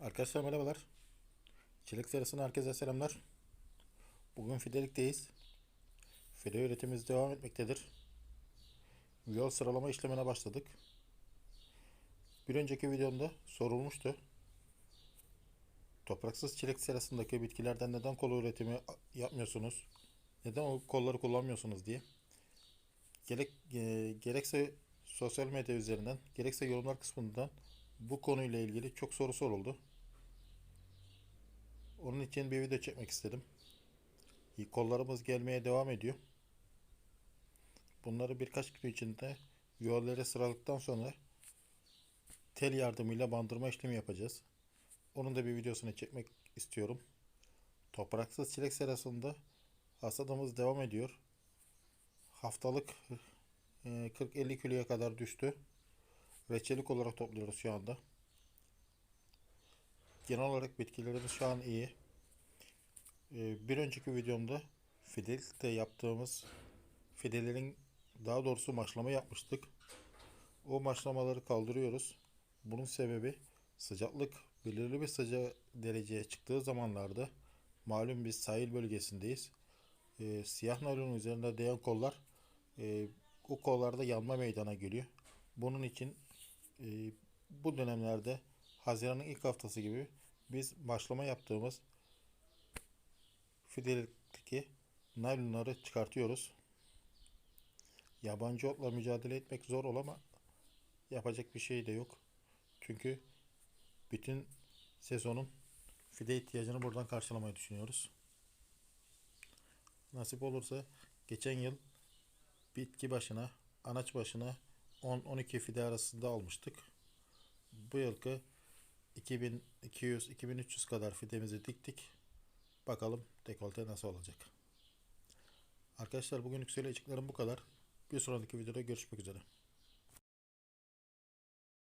Arkadaşlar merhabalar. Çelik serisinden herkese selamlar. Bugün fidelikteyiz. Fide üretimimiz devam etmektedir. Yol sıralama işlemine başladık. Bir önceki videomda sorulmuştu. Topraksız çilek serasındaki bitkilerden neden kol üretimi yapmıyorsunuz? Neden o kolları kullanmıyorsunuz diye. Gerek, e, gerekse sosyal medya üzerinden, gerekse yorumlar kısmından bu konuyla ilgili çok soru soruldu. Onun için bir video çekmek istedim. Kollarımız gelmeye devam ediyor. Bunları birkaç gün içinde yuvalara sıraladıktan sonra tel yardımıyla bandırma işlemi yapacağız. Onun da bir videosunu çekmek istiyorum. Topraksız çilek serasında hasadımız devam ediyor. Haftalık e, 40-50 kiloya kadar düştü. Reçelik olarak topluyoruz şu anda. Genel olarak bitkilerimiz şu an iyi. Ee, Bir önceki videomda fidelikte yaptığımız fidelerin daha doğrusu maşlama yapmıştık. O maşlamaları kaldırıyoruz. Bunun sebebi sıcaklık belirli bir sıcak dereceye çıktığı zamanlarda malum biz sahil bölgesindeyiz. Ee, siyah naylon üzerinde değen kollar e, o kollarda yanma meydana geliyor. Bunun için e, bu dönemlerde Haziran'ın ilk haftası gibi biz başlama yaptığımız fidelikteki naylonları çıkartıyoruz. Yabancı otla mücadele etmek zor ol ama yapacak bir şey de yok. Çünkü bütün sezonun fide ihtiyacını buradan karşılamayı düşünüyoruz. Nasip olursa geçen yıl bitki başına, anaç başına 10-12 fide arasında almıştık. Bu yılki 2200-2300 kadar fidemizi diktik. Bakalım dekolte nasıl olacak. Arkadaşlar bugünlük söyleyeceklerim bu kadar. Bir sonraki videoda görüşmek üzere.